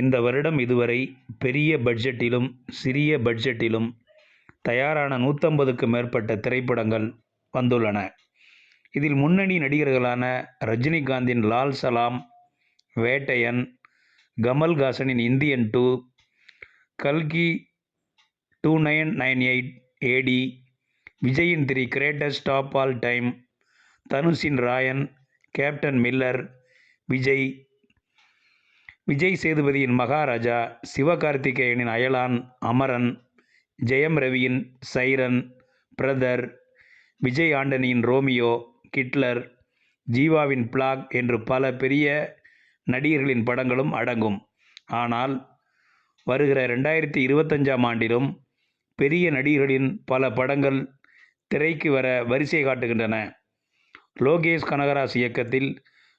இந்த வருடம் இதுவரை பெரிய பட்ஜெட்டிலும் சிறிய பட்ஜெட்டிலும் தயாரான நூற்றம்பதுக்கு மேற்பட்ட திரைப்படங்கள் வந்துள்ளன. இதில் முன்னணி நடிகர்களான ரஜினிகாந்தின் லால் சலாம் வேட்டையன் கமல்ஹாசனின் இந்தியன் டூ கல்கி two nine nine eight AD விஜயின் three greatest of all time தனுஷின் Raayan captain Miller Vijay Vijay சேதுபதியின் மகாராஜா சிவகார்த்திகேயனின் அயலான் அமரன் ஜெயம் ரவியின் சைரன் பிரதர் விஜய் ஆண்டனியின் ரோமியோ கிட்லர் ஜீவாவின் பிளாக் என்று பல பெரிய நடிகர்களின் படங்களும் அடங்கும். ஆனால் வருகிற ரெண்டாயிரத்தி இருபத்தஞ்சாம் ஆண்டிலும் பெரிய நடிகர்களின் பல படங்கள் திரைக்கு வர வரிசை காட்டுகின்றன. லோகேஷ் கனகராஜ் இயக்கத்தில்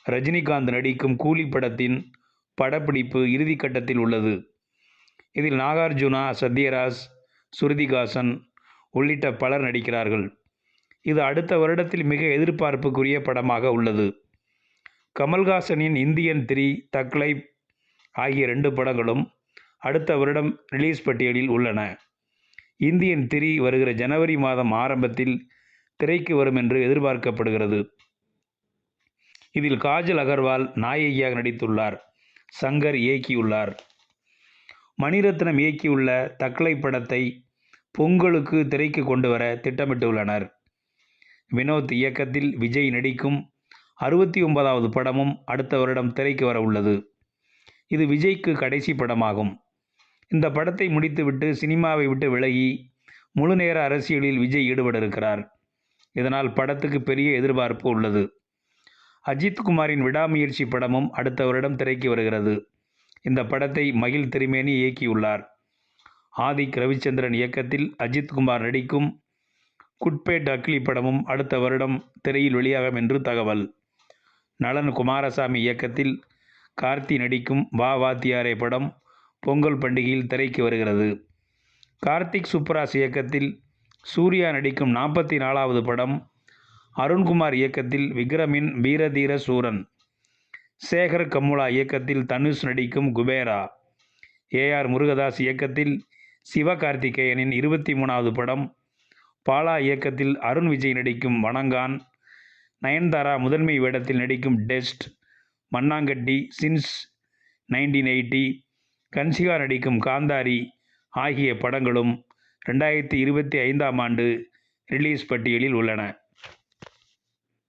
ரஜினிகாந்த் நடிக்கும் கூலி படத்தின் படப்பிடிப்பு இறுதிக்கட்டத்தில் உள்ளது. இதில் நாகார்ஜுனா சத்யராஜ் ஸ்ருதிகாசன் உள்ளிட்ட பலர் நடிக்கிறார்கள். இது அடுத்த வருடத்தில் மிக எதிர்பார்ப்புக்குரிய படமாக உள்ளது. கமல்ஹாசனின் இந்தியன் த்ரீ தக்லை ஆகிய ரெண்டு படங்களும் அடுத்த வருடம் ரிலீஸ் பட்டியலில் உள்ளன. இந்தியன் த்ரீ வருகிற ஜனவரி மாதம் ஆரம்பத்தில் திரைக்கு வரும் என்று எதிர்பார்க்கப்படுகிறது. இதில் காஜல் அகர்வால் நாயகியாக நடித்துள்ளார். சங்கர் இயக்கியுள்ளார். மணிரத்னம் இயக்கியுள்ள தக்லை படத்தை பொங்கலுக்கு திரைக்கு கொண்டு வர திட்டமிட்டுள்ளனர். வினோத் இயக்கத்தில் விஜய் நடிக்கும் அறுபத்தி ஒன்பதாவது படமும் அடுத்த வருடம் திரைக்கு வர உள்ளது. இது விஜய்க்கு கடைசி படமாகும். இந்த படத்தை முடித்துவிட்டு சினிமாவை விட்டு விலகி முழுநேர அரசியலில் விஜய் ஈடுபட இருக்கிறார் இதனால் படத்துக்கு பெரிய எதிர்பார்ப்பு உள்ளது. அஜித் குமாரின் விடாமுயற்சி படமும் அடுத்த வருடம் திரைக்கு வருகிறது. இந்த படத்தை மகிழ் திருமேனி இயக்கியுள்ளார். ஆதிக் ரவிச்சந்திரன் இயக்கத்தில் அஜித் குமார் நடிக்கும் குட்பேட் அக்லி படமும் அடுத்த வருடம் திரையில் வெளியாகும் என்று தகவல். நளன் குமாரசாமி இயக்கத்தில் கார்த்தி நடிக்கும் வா வாத்தியாரே படம் பொங்கல் பண்டிகையில் திரைக்கு வருகிறது. கார்த்திக் சுப்ராஸ் இயக்கத்தில் சூர்யா நடிக்கும் நாற்பத்தி நாலாவது படம் அருண்குமார் இயக்கத்தில் விக்ரமின் வீரதீர சூரன் சேகர் கமுலா இயக்கத்தில் தனுஷ் நடிக்கும் குபேரா ஏஆர் முருகதாஸ் இயக்கத்தில் சிவகார்த்திகேயனின் இருபத்தி மூணாவது படம் பாலா இயக்கத்தில் அருண் விஜய் நடிக்கும் வணங்கான் நயன்தாரா முதன்மை வேடத்தில் நடிக்கும் டெஸ்ட் மண்ணாங்கட்டி சின்ஸ் நைன்டீன் எயிட்டி கன்சிகா நடிக்கும் காந்தாரி ஆகிய படங்களும் ரெண்டாயிரத்தி இருபத்தி ஐந்தாம் ஆண்டு ரிலீஸ் பட்டியலில் உள்ளன.